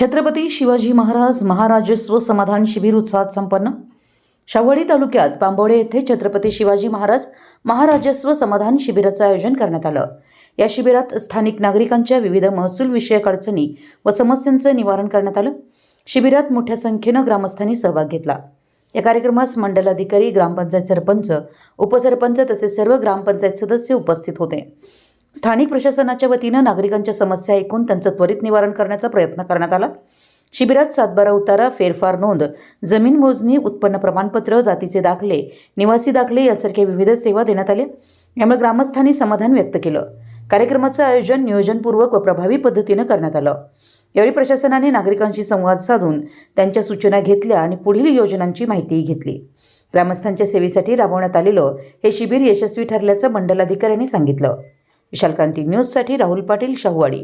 छत्रपती शिवाजी महाराज महाराजस्व समाधान शिबिर उत्साहात संपन्न. शावळी तालुक्यात बांबोडे येथे छत्रपती शिवाजी महाराज महाराजस्व समाधान शिबिराचं आयोजन करण्यात आलं. या शिबिरात स्थानिक नागरिकांच्या विविध महसूल विषयक अडचणी व समस्यांचं निवारण करण्यात आलं. शिबिरात मोठ्या संख्येनं ग्रामस्थांनी सहभाग घेतला. या कार्यक्रमास मंडलाधिकारी ग्रामपंचायत सरपंच उपसरपंच तसेच सर्व ग्रामपंचायत सदस्य उपस्थित होते. स्थानिक प्रशासनाच्या वतीनं नागरिकांच्या समस्या ऐकून त्यांचं त्वरित निवारण करण्याचा प्रयत्न करण्यात आला. शिबिरात सातबारा उतारा फेरफार नोंद जमीन मोजणी उत्पन्न प्रमाणपत्र जातीचे दाखले निवासी दाखले यासारख्या विविध सेवा देण्यात आल्या. यामुळे ग्रामस्थांनी समाधान व्यक्त केलं. कार्यक्रमाचं आयोजन नियोजनपूर्वक व प्रभावी पद्धतीनं करण्यात आलं. यावेळी प्रशासनाने नागरिकांशी संवाद साधून त्यांच्या सूचना घेतल्या आणि पुढील योजनांची माहितीही घेतली. ग्रामस्थांच्या सेवेसाठी राबवण्यात आलेलं हे शिबिर यशस्वी ठरल्याचं मंडलाधिकाऱ्यांनी सांगितलं. विशालकांती न्यूजसाठी राहुल पाटील शाहूवाडी